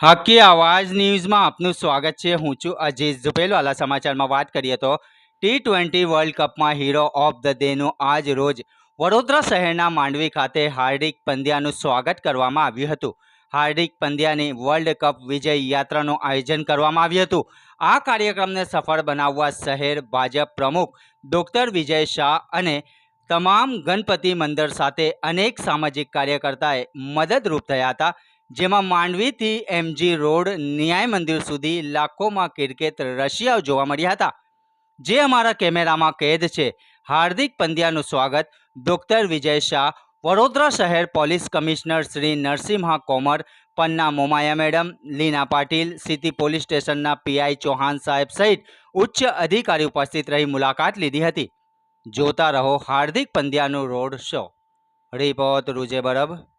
હકી આવાજ ન્યૂઝમાં આપનું સ્વાગત છે. હું છું અજીઝ ઝુપેલવાલા સમાચારમાં વાત કરીએ તો ટી ટ્વેન્ટી વર્લ્ડ કપમાં હીરો ઓફ ધ ડેનું આજ રોજ વડોદરા શહેરના માંડવી ખાતે હાર્દિક પંડ્યાનું સ્વાગત કરવામાં આવ્યું હતું. હાર્દિક પંડ્યાની વર્લ્ડ કપ વિજય યાત્રાનું આયોજન કરવામાં આવ્યું હતું. આ કાર્યક્રમને સફળ બનાવવા શહેર ભાજપ પ્રમુખ ડોક્ટર વિજય શાહ અને તમામ ગણપતિ મંદિર સાથે અનેક સામાજિક કાર્યકર્તાએ મદદરૂપ થયા હતા. જેમાં માંડવીથી એમજી રોડ ન્યાય મંદિર સુધી લાખોમાં ક્રિકેટ રશિયાઓ જોવા મળ્યા હતા. જે અમારા કેમેરામાં કેદ છે. હાર્દિક પંડ્યાનું સ્વાગત. ડોક્ટર વિજય શાહ, વડોદરા શહેર police commissioner Shri Narasimha Komar, Panna Momaya madam, Leena Patil, city police સ્ટેશનના પીઆઈ ચૌહાણ સાહેબ સહિત ઉચ્ચ અધિકારી ઉપસ્થિત રહી મુલાકાત લીધી હતી. જોતા રહો હાર્દિક પંડ્યાનું રોડ શો. રિપોર્ટ રૂજે બરબ.